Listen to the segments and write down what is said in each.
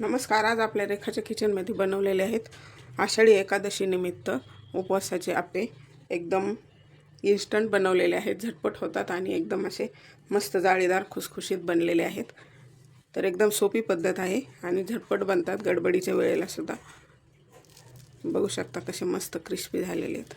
नमस्कार आज आपल्या रेखाच्या किचनमध्ये बनवलेले आहेत आषाढी एकादशीनिमित्त उपवासाचे आपे एकदम इन्स्टंट बनवलेले आहेत झटपट होतात आणि एकदम असे मस्त जाळीदार खुसखुशीत बनलेले आहेत. तर एकदम सोपी पद्धत आहे आणि झटपट बनतात गडबडीच्या वेळेला सुद्धा. बघू शकता कसे मस्त क्रिस्पी झालेले आहेत.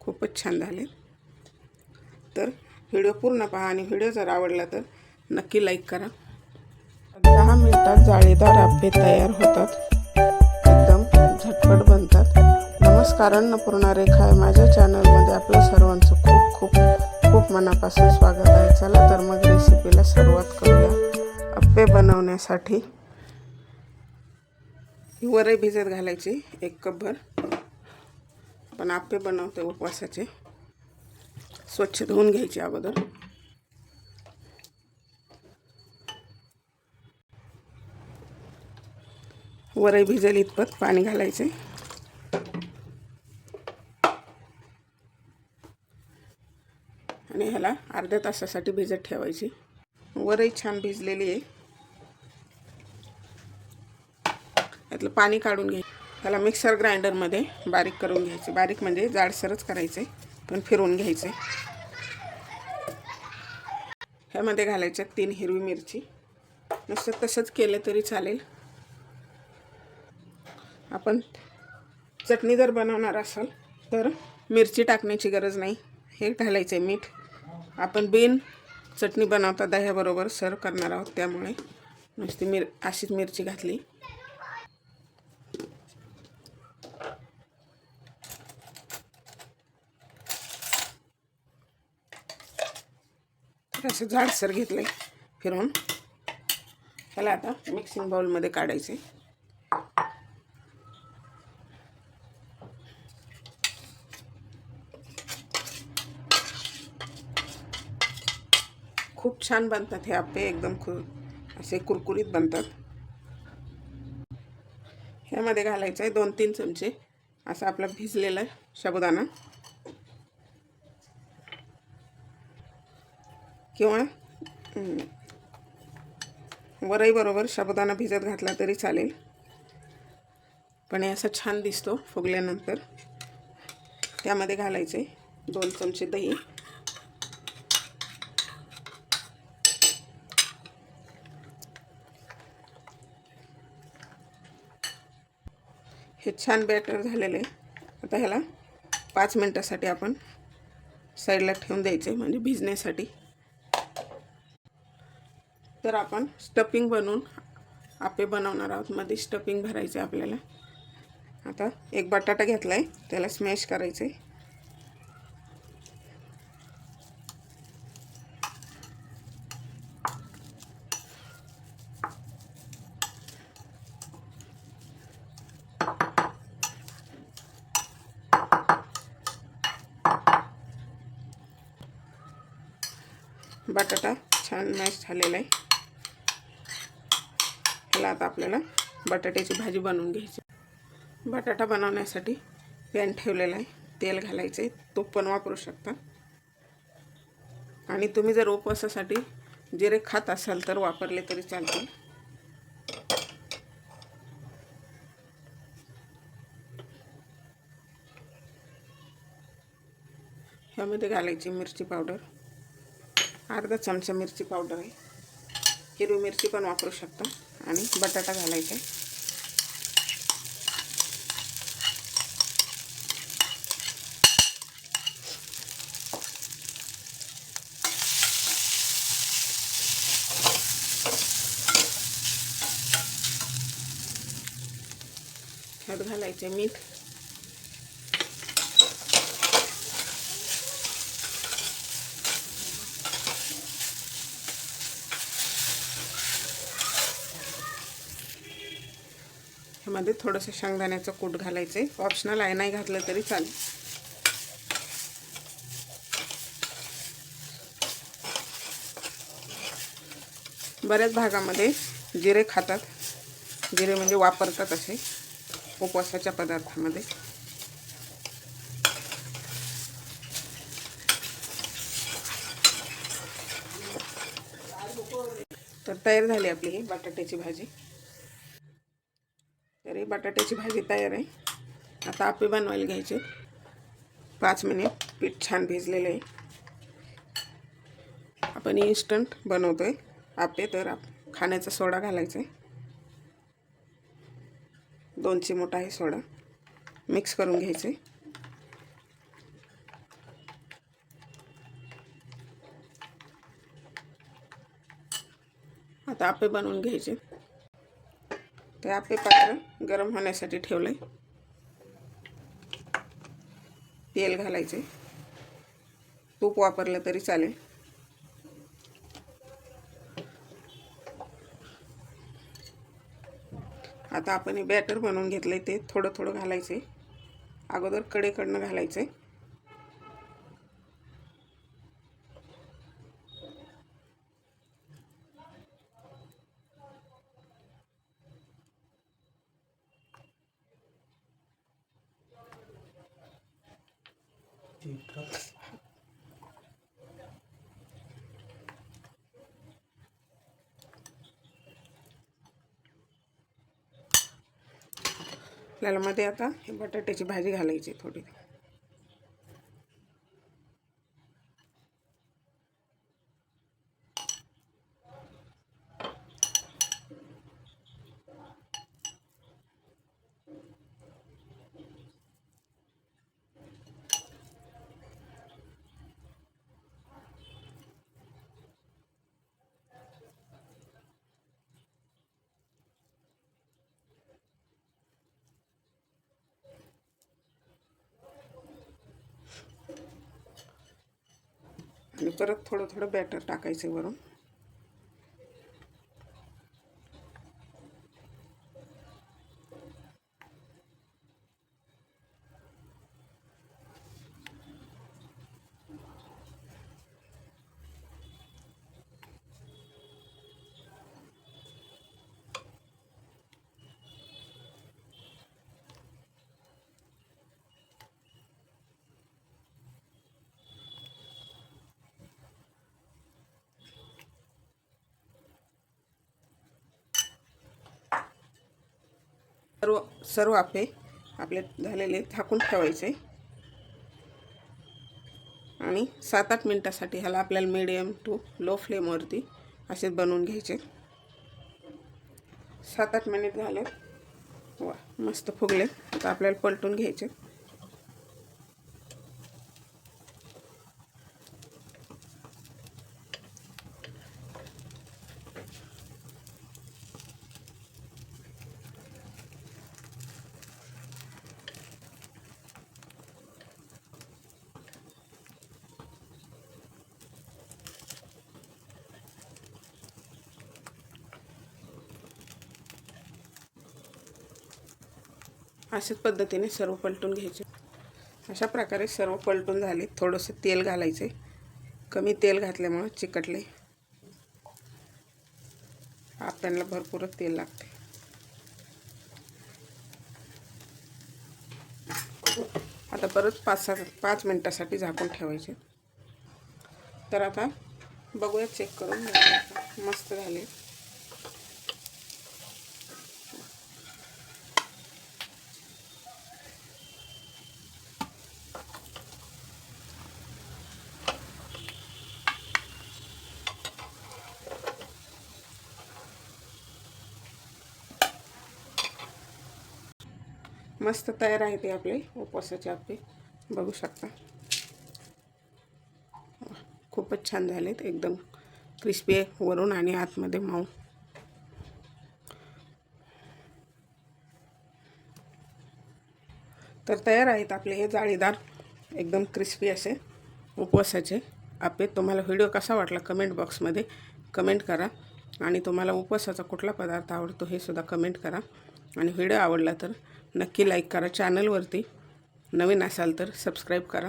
खूपच छान झाले तर व्हिडिओ पूर्ण पहा आणि व्हिडिओ जर आवडला तर नक्की लाईक करा. दहा मिनिटात जाळीदार आप्पे तयार होतात. एकदम झटपट बनतात. नमस्कार अन्नपूर्णा रेखा आहे माझ्या चॅनलमध्ये आपलं सर्वांचं खूप खूप खूप मनापासून स्वागत आहे. चला तर मग रेसिपीला सुरुवात करूया. आप्पे बनवण्यासाठी वरही भिजत घालायची एक कपभर. आपण आप्पे बनवते उपवासाचे. स्वच्छ धुवून घ्यायचे अगोदर. वरही भिजेल इतपत पाणी घालायचे. आणि ह्याला अर्ध्या तासासाठी भिजत ठेवायची. वरही छान भिजलेली आहे. यातलं पाणी काढून घ्यायचं. त्याला मिक्सर ग्राइंडरमध्ये बारीक करून घ्यायचे. बारीक म्हणजे जाडसरच करायचे पण फिरवून घ्यायचे. ह्यामध्ये घालायच्या तीन हिरवी मिरची. नुसतं तसंच केलं तरी चालेल. आपण चटणी जर बनवणार असाल तर मिरची टाकण्याची गरज नाही. हे घालायचं आहे मीठ. आपण बिन चटणी बनवता दह्याबरोबर सर्व करणार आहोत त्यामुळे नुसती मिर अशीच मिरची घातली. असं जाडसर घेतलं आहे फिरवून. ह्याला आता मिक्सिंग बाउलमध्ये काढायचं आहे छान बनतात हे आप्पे एकदम खु असे कुरकुरीत बनतात. ह्यामध्ये घालायचं आहे दोन तीन चमचे. असा आपला भिजलेला साबुदाणा. किंवा वरईबरोबर साबुदाणा भिजत घातला तरी चालेल. पण हे असं छान दिसतो फुगल्यानंतर. त्यामध्ये घालायचे दोन चमचे दही. हे छान बॅटर झालेलं आहे आता ह्याला पाच मिनटासाठी आपण साईडला ठेवून आहे म्हणजे भिजण्यासाठी. तर आपण स्टफिंग बनवून आपे बनवणार आहोत. मध्ये स्टफिंग आहे आपल्याला. आता एक बटाटा घेतला आहे त्याला स्मॅश करायचं आहे बटाटा छान मॅश झालेला आहे. ह्याला आता आपल्याला बटाट्याची भाजी बनवून घ्यायची. बटाटा बनवण्यासाठी पॅन ठेवलेला आहे. तेल घालायचं आहे. तो पण वापरू शकता. आणि तुम्ही जर उपवासासाठी जिरे खात असाल तर वापरले तरी चालतील. ह्यामध्ये घालायची मिरची पावडर. अर्धा चमचा मिरची पावडर आहे. हिरवी मिरची पण वापरू शकतो. आणि बटाटा घालायचा आहे. घालायचं आहे मीठ. ह्यामध्ये थोडंसं शेंगदाण्याचं कूट घालायचं. आहे ऑप्शनल आहे नाही घातलं तरी चालेल. बऱ्याच भागामध्ये जिरे खातात. जिरे म्हणजे वापरतात असे उपवासाच्या पदार्थामध्ये. तर तयार झाली आपली ही बटाट्याची भाजी. बटाट्याची भाजी तयार आहे. आता आपे बनवायला घ्यायचे. पाच मिनिट पीठ छान भिजलेलं आहे. आपण इन्स्टंट बनवतोय आपे तर आप खाण्याचा सोडा घालायचा आहे. दोन चिमोटा आहे सोडा. मिक्स करून घ्यायचे. आता आपे बनवून घ्यायचे. ते आपे पात्र गरम होण्यासाठी ठेवलं आहे तेल घालायचे तूप वापरलं तरी चालेल. आता आपण हे बॅटर बनवून आहे ते थोडं थोडं घालायचे अगोदर कडेकडनं घालायचे आपल्याला मध्ये आता. हे बटाट्याची भाजी घालायची थोडी. परत थोडं थोडं बॅटर टाकायचं वरून सर्व सर्व आपे आपले झालेले झाकून ठेवायचे. आणि सात आठ मिनटासाठी ह्याला आपल्याला मिडियम टू लो फ्लेमवरती असे बनवून घ्यायचे. सात आठ मिनिट झाले. वा मस्त फुगले. आता आपल्याला पलटून घ्यायचे. अशाच पद्धतीने सर्व पलटून घ्यायचे. अशा प्रकारे सर्व पलटून झाले. थोडंसं तेल घालायचे. कमी तेल घातल्यामुळं चिकटले. आपल्याला भरपूरच तेल लागते. आता परत पाच सात पाच मिनटासाठी झाकून ठेवायचे. तर आता बघूया चेक करून मस्त झाले. मस्त तयार आहे ते आपले उपवासाचे आपले. बघू शकता. खूपच छान झालेत एकदम क्रिस्पी आहे वरून आणि आतमध्ये माऊ. तर तयार आहेत आपले हे जाळीदार एकदम क्रिस्पी असे उपवासाचे. आपे तुम्हाला व्हिडिओ कसा वाटला कमेंट बॉक्समध्ये कमेंट करा. आणि तुम्हाला उपवासाचा कुठला पदार्थ आवडतो हे सुद्धा कमेंट करा. आणि व्हिडिओ आवडला तर नक्की लाईक करा. चॅनलवरती नवीन असाल तर सबस्क्राईब करा.